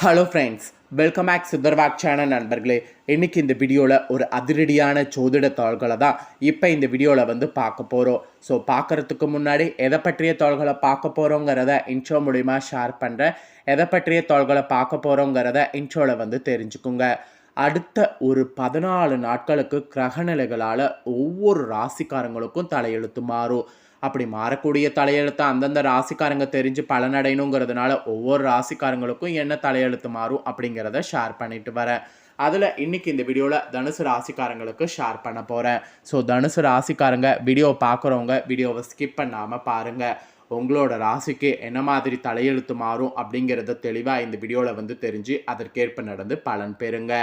Hello friends welcome back சித்தர்வாக் channel நண்பர்களே. இன்றைக்கி இந்த வீடியோவில் ஒரு அதிரடியான சோதிட தாள்களை தான் இப்போ இந்த வீடியோவில் வந்து பார்க்க போகிறோம் ஸோ பார்க்குறதுக்கு முன்னாடி எதை பற்றிய தாள்களை பார்க்க போகிறோங்கிறத இன்ட்ரோ மூலிமா ஷேர் பண்ணுறேன் எதை பற்றிய தாள்களை பார்க்க போகிறோங்கிறத இன்ட்ரோவில் வந்து தெரிஞ்சுக்குங்க. அடுத்த ஒரு பதினாலு நாட்களுக்கு கிரகநிலைகளால் ஒவ்வொரு ராசிக்காரங்களுக்கும் தலையெழுத்து மாறும். அப்படி மாறக்கூடிய தலையெழுத்தை அந்தந்த ராசிக்காரங்க தெரிஞ்சு பலனடையணுங்கிறதுனால ஒவ்வொரு ராசிக்காரங்களுக்கும் என்ன தலையெழுத்து மாறும் அப்படிங்கிறத ஷேர் பண்ணிட்டு வரேன். அதில் இன்னைக்கு இந்த வீடியோவில் தனுசு ராசிக்காரங்களுக்கு ஷேர் பண்ண போகிறேன் ஸோ தனுசு ராசிக்காரங்க வீடியோ பார்க்குறவங்க வீடியோவை ஸ்கிப் பண்ணாமல் பாருங்கள் உங்களோட ராசிக்கு என்ன மாதிரி தலையெழுத்து மாறும் அப்படிங்கிறத தெளிவாக இந்த வீடியோவில் வந்து தெரிஞ்சு அதற்கேற்ப நடந்து பலன் பெறுங்க.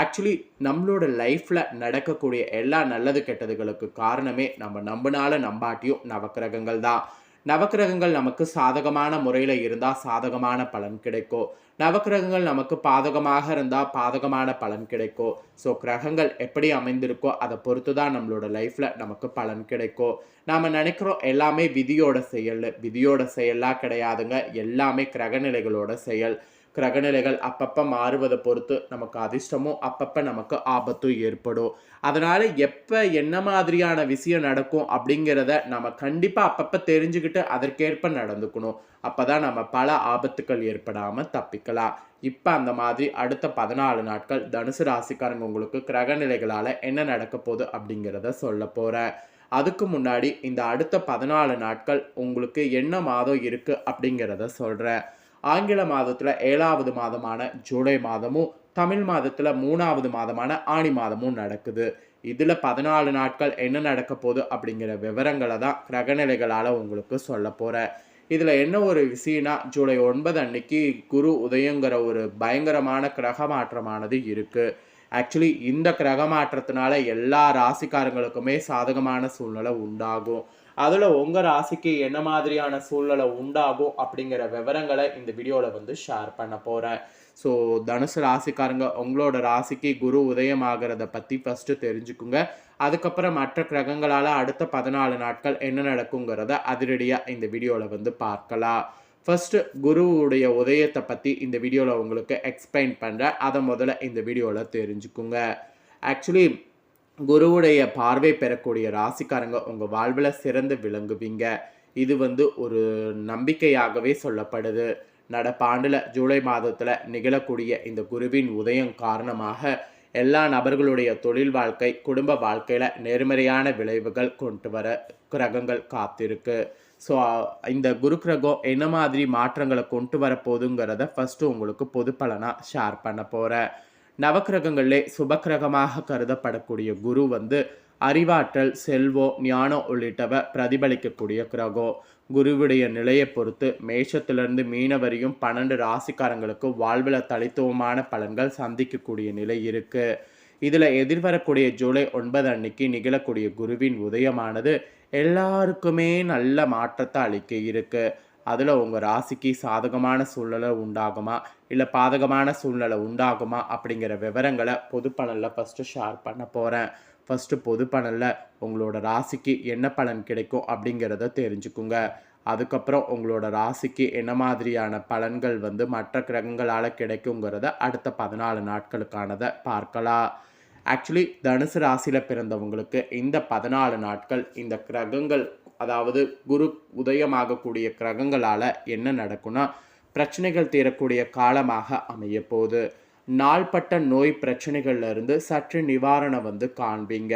ஆக்சுவலி நம்மளோட லைஃப்பில் நடக்கக்கூடிய எல்லா நல்லது கெட்டதுகளுக்கு காரணமே நம்ம நம்பினால நம்பாட்டியும் நவக்கிரகங்கள் தான். நவக்கிரகங்கள் நமக்கு சாதகமான முறையில் இருந்தால் சாதகமான பலன் கிடைக்கும். நவக்கிரகங்கள் நமக்கு பாதகமாக இருந்தால் பாதகமான பலன் கிடைக்கும். ஸோ கிரகங்கள் எப்படி அமைந்திருக்கோ அதை பொறுத்து தான் நம்மளோட லைஃப்பில் நமக்கு பலன் கிடைக்கும். நாம் நினைக்கிறோம் எல்லாமே விதியோட செயல். விதியோட செயலாக கிடையாதுங்க. எல்லாமே கிரகநிலைகளோட செயல். கிரகநிலைகள் அப்பப்போ மாறுவதை பொறுத்து நமக்கு அதிர்ஷ்டமும் அப்பப்போ நமக்கு ஆபத்தும் ஏற்படும். அதனால் எப்போ என்ன மாதிரியான விஷயம் நடக்கும் அப்படிங்கிறத நம்ம கண்டிப்பாக அப்பப்போ தெரிஞ்சுக்கிட்டு அதற்கேற்ப நடந்துக்கணும். அப்போ தான் நம்ம பல ஆபத்துக்கள் ஏற்படாமல் தப்பிக்கலாம். இப்போ அந்த மாதிரி அடுத்த பதினாலு நாட்கள் தனுசு ராசிக்காரங்க உங்களுக்கு கிரகநிலைகளால் என்ன நடக்க போகுது அப்படிங்கிறத சொல்ல போகிறேன் அதுக்கு முன்னாடி இந்த அடுத்த பதினாலு நாட்கள் உங்களுக்கு என்ன மாதம் இருக்குது அப்படிங்கிறத சொல்கிறேன் ஆங்கில மாதத்தில் ஏழாவது மாதமான ஜூலை மாதமும் தமிழ் மாதத்தில் மூணாவது மாதமான ஆணி மாதமும் நடக்குது. இதில் பதினாலு நாட்கள் என்ன நடக்க போகுது அப்படிங்கிற விவரங்களை தான் கிரகநிலைகளால் உங்களுக்கு சொல்ல போகிறேன் இதில் என்ன ஒரு விஷயம்னா ஜூலை ஒன்பது அன்னைக்கு குரு உதயங்கிற ஒரு பயங்கரமான கிரக மாற்றமானது இருக்குது ஆக்சுவலி இந்த கிரக மாற்றத்தினால எல்லா ராசிக்காரங்களுக்குமே சாதகமான சூழ்நிலை உண்டாகும். அதில் உங்கள் ராசிக்கு என்ன மாதிரியான சூழ்நிலை உண்டாகும் அப்படிங்கிற விவரங்களை இந்த வீடியோவில் வந்து ஷேர் பண்ண போகிறேன் ஸோ தனுசு ராசிக்காரங்க உங்களோட ராசிக்கு குரு உதயம் ஆகிறத பற்றி ஃபஸ்ட்டு தெரிஞ்சுக்குங்க. அதுக்கப்புறம் மற்ற கிரகங்களால் அடுத்த பதினாலு நாட்கள் என்ன நடக்குங்கிறத அதிரடியாக இந்த வீடியோவில் வந்து பார்க்கலாம். ஃபஸ்ட்டு குருவுடைய உதயத்தை பற்றி இந்த வீடியோவில் உங்களுக்கு எக்ஸ்பிளைன் பண்ணுறேன் அதை முதல்ல இந்த வீடியோவில் தெரிஞ்சுக்குங்க. ஆக்சுவலி குருவுடைய பார்வை பெறக்கூடிய ராசிக்காரங்க உங்கள் வாழ்வில் சிறந்து விளங்குவீங்க. இது வந்து ஒரு நம்பிக்கையாகவே சொல்லப்படுது. நடப்பாண்டில் ஜூலை மாதத்தில் நிகழக்கூடிய இந்த குருவின் உதயம் காரணமாக எல்லா நபர்களுடைய தொழில் வாழ்க்கை குடும்ப வாழ்க்கையில் நேர்மறையான விளைவுகள் கொண்டு வர கிரகங்கள் காத்திருக்கு. ஸோ இந்த குரு கிரகம் என்ன மாதிரி மாற்றங்களை கொண்டு வரப்போகுதுங்கிறத ஃபஸ்ட்டு உங்களுக்கு பொது பலனாக ஷேர் பண்ண போகிறேன் நவக்கிரகங்களிலே சுபக்கிரகமாக கருதப்படக்கூடிய குரு வந்து அறிவாற்றல் செல்வம் ஞானம் உள்ளிட்டவ பிரதிபலிக்கக்கூடிய கிரகம். குருவுடைய நிலையை பொறுத்து மேஷத்திலிருந்து மீனவரையும் பன்னெண்டு ராசிக்காரங்களுக்கு வாழ்வில் தனித்துவமான பலன்கள் சந்திக்கக்கூடிய நிலை இருக்கு. இதில் எதிர்வரக்கூடிய ஜூலை ஒன்பது அன்னைக்கு நிகழக்கூடிய குருவின் உதயமானது எல்லாருக்குமே நல்ல மாற்றத்தை அளிக்க இருக்கு. அதில் உங்கள் ராசிக்கு சாதகமான சூழ்நிலை உண்டாகுமா? இல்லை பாதகமான சூழ்நிலை உண்டாகுமா? அப்படிங்கிற விவரங்களை பொது பலனில் ஃபஸ்ட்டு ஷேர் பண்ண போகிறேன் ஃபஸ்ட்டு பொது பலனில் உங்களோட ராசிக்கு என்ன பலன் கிடைக்கும் அப்படிங்கிறத தெரிஞ்சுக்குங்க. அதுக்கப்புறம் உங்களோட ராசிக்கு என்ன மாதிரியான பலன்கள் வந்து மற்ற கிரகங்களால் கிடைக்குங்கிறத அடுத்த பதினாலு நாட்களுக்கானதை பார்க்கலாம். ஆக்சுவலி தனுசு ராசியில் பிறந்தவங்களுக்கு இந்த பதினாலு நாட்கள் இந்த கிரகங்கள் அதாவது குரு உதயமாகக்கூடிய கிரகங்களால் என்ன நடக்கும்னா பிரச்சனைகள் தீரக்கூடிய காலமாக அமைய போகுது நாள்பட்ட நோய் பிரச்சனைகள்லேருந்து சற்று நிவாரணம் வந்து காண்பீங்க.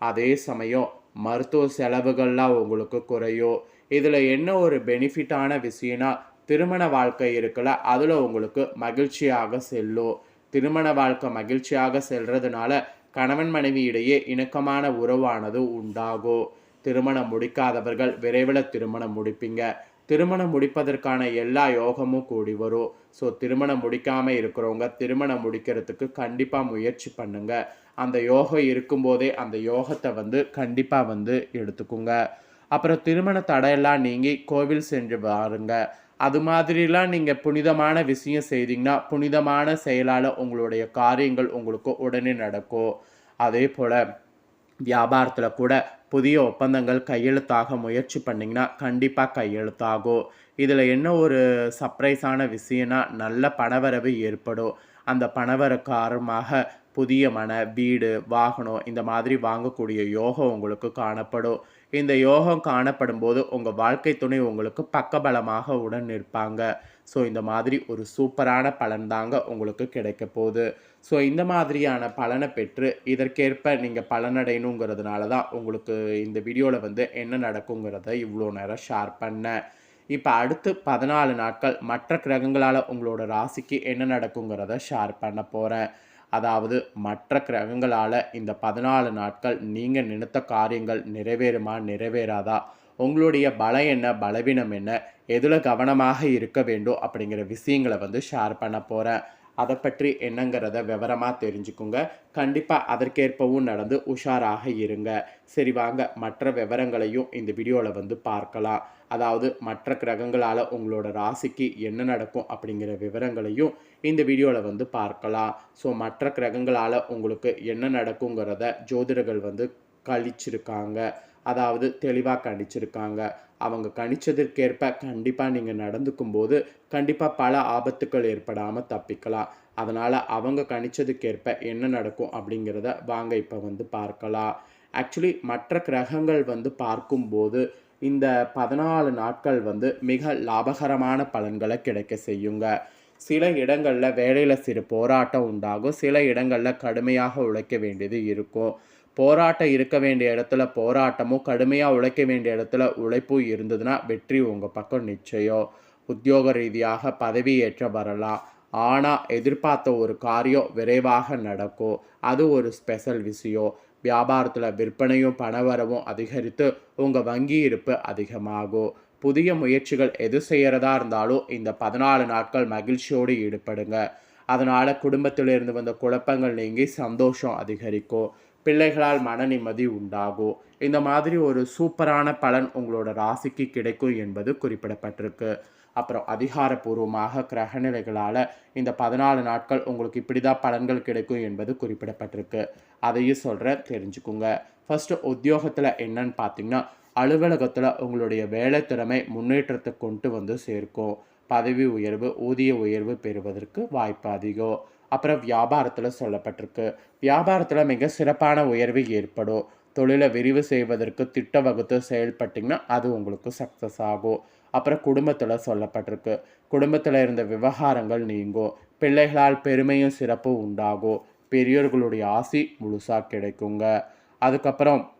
அதே சமயம் மருத்துவ செலவுகள்லாம் உங்களுக்கு குறையும். இதில் என்ன ஒரு பெனிஃபிட்டான விஷயம்னா திருமண வாழ்க்கை இருக்குல்ல அதில் உங்களுக்கு மகிழ்ச்சியாக செல்லும். திருமண வாழ்க்கை மகிழ்ச்சியாக செல்றதுனால கணவன் மனைவி இடையே இணக்கமான உறவானது உண்டாகும். திருமணம் முடிக்காதவர்கள் விரைவில் திருமணம் முடிப்பீங்க. திருமணம் முடிப்பதற்கான எல்லா யோகமும் கூடி வரும். ஸோ திருமணம் முடிக்காமல் இருக்கிறவங்க திருமணம் முடிக்கிறதுக்கு கண்டிப்பாக முயற்சி பண்ணுங்க. அந்த யோகம் இருக்கும்போதே அந்த யோகத்தை வந்து கண்டிப்பாக வந்து எடுத்துக்குங்க. அப்புறம் திருமண தடையெல்லாம் நீங்கி கோவில் சென்று பாருங்க அது மாதிரிலாம் நீங்கள் புனிதமான விஷயம் செய்தீங்கன்னா புனிதமான செயலால் உங்களுடைய காரியங்கள் உங்களுக்கு உடனே நடக்கும். அதே போல் வியாபாரத்தில் கூட புதிய ஒப்பந்தங்கள் கையெழுத்தாக முயற்சி பண்ணிங்கன்னா கண்டிப்பாக கையெழுத்தாகும். இதில் என்ன ஒரு சர்ப்ரைஸான விஷயம்னா நல்ல பணவரவு ஏற்படும். அந்த பணவர காரணமாக புதிய மன வீடு வாகனம் இந்த மாதிரி வாங்கக்கூடிய யோகம் உங்களுக்கு காணப்படும். இந்த யோகம் காணப்படும் போது உங்கள் வாழ்க்கை துணை உங்களுக்கு பக்கபலமாக உடன் நிற்பாங்க. ஸோ இந்த மாதிரி ஒரு சூப்பரான பலன் தாங்க உங்களுக்கு கிடைக்க போகுது. ஸோ இந்த மாதிரியான பலனை பெற்று இதற்கேற்ப நீங்கள் பலனடையணுங்கிறதுனால தான் உங்களுக்கு இந்த வீடியோவில் வந்து என்ன நடக்குங்கிறத இவ்வளோ நேரம் ஷேர் பண்ணேன். இப்போ அடுத்து பதினாலு நாட்கள் மற்ற கிரகங்களால் உங்களோட ராசிக்கு என்ன நடக்குங்கிறத ஷேர் பண்ண போகிறேன் அதாவது மற்ற கிரகங்களால் இந்த பதினாலு நாட்கள் நீங்கள் நினைத்த காரியங்கள் நிறைவேறுமா நிறைவேறாதா? உங்களுடைய பலம் என்ன பலவீனம் என்ன எதில் கவனமாக இருக்க வேண்டும் அப்படிங்கிற விஷயங்களை வந்து ஷேர் பண்ண போகிறேன் அதை பற்றி என்னங்கிறத விவரமாக தெரிஞ்சுக்குங்க. கண்டிப்பாக அதற்கேற்பவும் நடந்து உஷாராக இருங்க. சரி வாங்க மற்ற விவரங்களையும் இந்த வீடியோவில் வந்து பார்க்கலாம். அதாவது மற்ற கிரகங்களால் உங்களோட ராசிக்கு என்ன நடக்கும் அப்படிங்கிற விவரங்களையும் இந்த வீடியோவில் வந்து பார்க்கலாம். ஸோ மற்ற கிரகங்களால் உங்களுக்கு என்ன நடக்குங்கிறத ஜோதிடர்கள் வந்து கழிச்சிருக்காங்க. அதாவது தெளிவாக கணிச்சிருக்காங்க. அவங்க கணிச்சதற்கேற்ப கண்டிப்பாக நீங்கள் நடந்துக்கும் போது கண்டிப்பாக பல ஆபத்துக்கள் ஏற்படாமல் தப்பிக்கலாம். அதனால் அவங்க கணிச்சதுக்கேற்ப என்ன நடக்கும் அப்படிங்கிறத வாங்க இப்போ வந்து பார்க்கலாம். ஆக்சுவலி மற்ற கிரகங்கள் வந்து பார்க்கும்போது இந்த பதினாலு நாட்கள் வந்து மிக லாபகரமான பலன்களை கிடைக்க செய்யுங்க. சில இடங்களில் வேலையில் சிறு போராட்டம் உண்டாகும். சில இடங்களில் கடுமையாக உழைக்க வேண்டியது இருக்கும். போராட்டம் இருக்க வேண்டிய இடத்துல போராட்டமும் கடுமையாக உழைக்க வேண்டிய இடத்துல உழைப்பும் இருந்ததுன்னா வெற்றி உங்கள் பக்கம் நிச்சயம். உத்தியோக ரீதியாக பதவி ஏற்ற வரலாம். ஆனால் எதிர்பார்த்த ஒரு காரியம் விரைவாக நடக்கும். அது ஒரு ஸ்பெஷல் விஷயம். வியாபாரத்தில் விற்பனையும் பணவரவும் அதிகரித்து உங்கள் வங்கி இருப்பு அதிகமாகும். புதிய முயற்சிகள் எது செய்கிறதா இருந்தாலும் இந்த பதினாலு நாட்கள் மகிழ்ச்சியோடு ஈடுபடுங்க. அதனால் குடும்பத்திலிருந்து வந்த குழப்பங்கள் நீங்கி சந்தோஷம் அதிகரிக்கும். பிள்ளைகளால் மன நிம்மதி உண்டாகும் இந்த மாதிரி ஒரு சூப்பரான பலன் உங்களோட ராசிக்கு கிடைக்கும் என்பது குறிப்பிடப்பட்டிருக்கு. அப்புறம் அதிகாரப்பூர்வமாக கிரகநிலைகளால் இந்த பதினாலு நாட்கள் உங்களுக்கு இப்படி தான் பலன்கள் கிடைக்கும் என்பது குறிப்பிடப்பட்டிருக்கு. அதையும் சொல்கிறேன் தெரிஞ்சுக்குங்க. ஃபஸ்ட்டு உத்தியோகத்தில் என்னன்னு பார்த்தீங்கன்னா அலுவலகத்தில் உங்களுடைய வேலை திறமை முன்னேற்றத்தை கொண்டு வந்து சேர்க்கும். பதவி உயர்வு ஊதிய உயர்வு பெறுவதற்கு வாய்ப்பு அதிகம். அப்புறம் வியாபாரத்தில் சொல்லப்பட்டிருக்கு. வியாபாரத்தில் மிக சிறப்பான உயர்வு ஏற்படும். தொழிலை விரிவு செய்வதற்கு திட்ட வகுத்து செயல்பட்டிங்கன்னா அது உங்களுக்கு சக்ஸஸ் ஆகும். அப்புறம் குடும்பத்தில் சொல்லப்பட்டிருக்கு. குடும்பத்தில் இருந்த விவகாரங்கள் நீங்கும். பிள்ளைகளால் பெருமையும் சிறப்பும் உண்டாகும். பெரியோர்களுடைய ஆசி முழுசாக கிடைக்குங்க. அதுக்கப்புறம்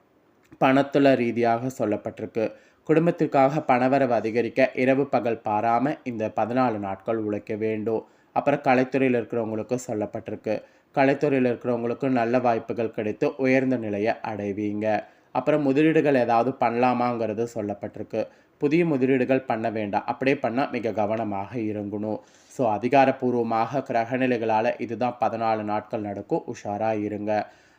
பணத்தில் ரீதியாக சொல்லப்பட்டிருக்கு. குடும்பத்திற்காக பணவரவு அதிகரிக்க இரவு பகல் பாராமல் இந்த பதினாலு நாட்கள் உழைக்க வேண்டும். அப்புறம் கலைத்துறையில் இருக்கிறவங்களுக்கு சொல்லப்பட்டிருக்கு. கலைத்துறையில் இருக்கிறவங்களுக்கு நல்ல வாய்ப்புகள் கிடைத்து உயர்ந்த நிலையை அடைவீங்க. அப்புறம் முதலீடுகள் ஏதாவது பண்ணலாமாங்கிறது சொல்லப்பட்டிருக்கு. புதிய முதலீடுகள் பண்ண வேண்டாம். அப்படியே பண்ணால் மிக கவனமாக இருங்கணும் ஸோ அதிகாரப்பூர்வமாக கிரகநிலைகளால் இதுதான் பதினாலு நாட்கள் நடக்கும். உஷாராக இருங்க.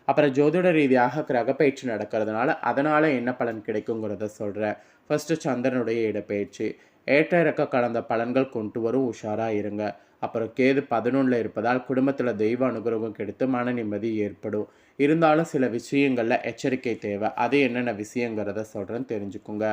அப்புறம் ஜோதிட ரீதியாக கிரகப்பயிற்சி நடக்கிறதுனால அதனால் என்ன பலன் கிடைக்குங்கிறத சொல்கிறேன் ஃபஸ்ட்டு சந்திரனுடைய இடப்பெயர்ச்சி. ஏற்ற இறக்க கலந்த பலன்கள் கொண்டு வரும் உஷாராக இருங்க. அப்புறம் கேது பதினொன்றில் இருப்பதால் குடும்பத்தில் தெய்வ அனுகிரகம் கெடுத்து மன நிம்மதி ஏற்படும். இருந்தாலும் சில விஷயங்களில் எச்சரிக்கை தேவை. அது என்னென்ன விஷயங்கிறத சொல்கிறேன்னு தெரிஞ்சுக்குங்க.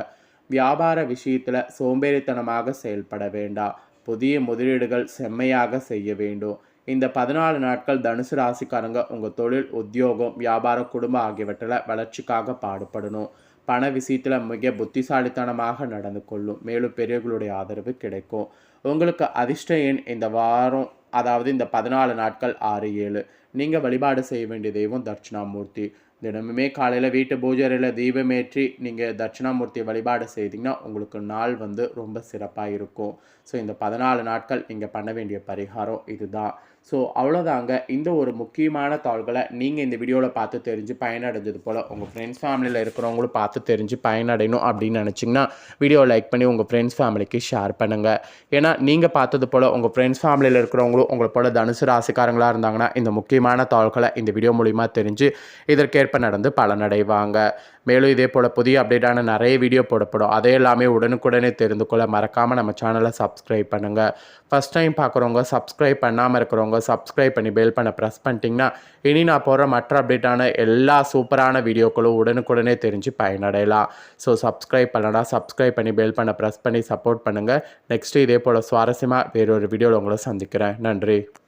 வியாபார விஷயத்தில் சோம்பேறித்தனமாக செயல்பட வேண்டாம். புதிய முதலீடுகள் செம்மையாக செய்ய வேண்டும். இந்த பதினாலு நாட்கள் தனுசு ராசிக்காரங்க உங்கள் தொழில் உத்தியோகம் வியாபாரம் குடும்பம் ஆகியவற்றில் வளர்ச்சிக்காக பாடுபடணும். பண விஷயத்தில் மிக புத்திசாலித்தனமாக நடந்து கொள்ளும். மேலும் பெரியவர்களுடைய ஆதரவு கிடைக்கும். உங்களுக்கு அதிர்ஷ்ட எண் இந்த வாரம் அதாவது இந்த பதினாலு நாட்கள் ஆறு ஏழு. நீங்கள் வழிபாடு செய்ய வேண்டிய தெய்வம் தட்சிணாமூர்த்தி. தினமுமே காலையில் வீட்டு பூஜையில் தீபமேற்றி நீங்கள் தட்சிணாமூர்த்தி வழிபாடு செய்தீங்கன்னா உங்களுக்கு நாள் வந்து ரொம்ப சிறப்பாக இருக்கும். ஸோ இந்த பதினாலு நாட்கள் நீங்கள் பண்ண வேண்டிய பரிகாரம் இதுதான். ஸோ அவ்வளோதாங்க இந்த ஒரு முக்கியமான தாள்களை நீங்கள் இந்த வீடியோவில் பார்த்து தெரிஞ்சு பயனடைஞ்சது போல் உங்கள் ஃப்ரெண்ட்ஸ் ஃபேமிலியில் இருக்கிறவங்களும் பார்த்து தெரிஞ்சு பயனடையணும் அப்படின்னு நினச்சிங்கன்னா வீடியோ லைக் பண்ணி உங்கள் ஃப்ரெண்ட்ஸ் ஃபேமிலிக்கு ஷேர் பண்ணுங்கள் ஏன்னா நீங்கள் பார்த்தது போல் உங்கள் ஃப்ரெண்ட்ஸ் ஃபேமிலியில் இருக்கிறவங்களும் உங்களை போல் தனுசு ராசிக்காரங்களாக இருந்தாங்கன்னா இந்த முக்கியமான தாள்களை இந்த வீடியோ மூலிமா தெரிஞ்சு இதற்கேற்ப நடந்து பலனடைவாங்க. மேலும் இதே போல் புதிய அப்டேட்டான நிறைய வீடியோ போடப்படும். அதே எல்லாமே உடனுக்குடனே தெரிந்து கொள்ள மறக்காமல் நம்ம சேனலை சப்ஸ்கிரைப் பண்ணுங்கள் ஃபஸ்ட் டைம் பார்க்குறவங்க சப்ஸ்கிரைப் பண்ணாமல் இருக்கிறவங்க சப்ஸ்கிரைப் பண்ணி பெல் பண்ண ப்ரெஸ் பண்ணிட்டீங்கன்னா இனி நான் போகிற மற்ற அப்டேட்டான எல்லா சூப்பரான வீடியோக்களும் உடனுக்குடனே தெரிஞ்சு பயனடையலாம். ஸோ சப்ஸ்கிரைப் பண்ணனா சப்ஸ்கிரைப் பண்ணி பெல் பண்ண ப்ரெஸ் பண்ணி சப்போர்ட் பண்ணுங்கள் நெக்ஸ்ட்டு இதே போல் சுவாரஸ்யமாக வேறொரு வீடியோவில் உங்களை சந்திக்கிறேன். நன்றி.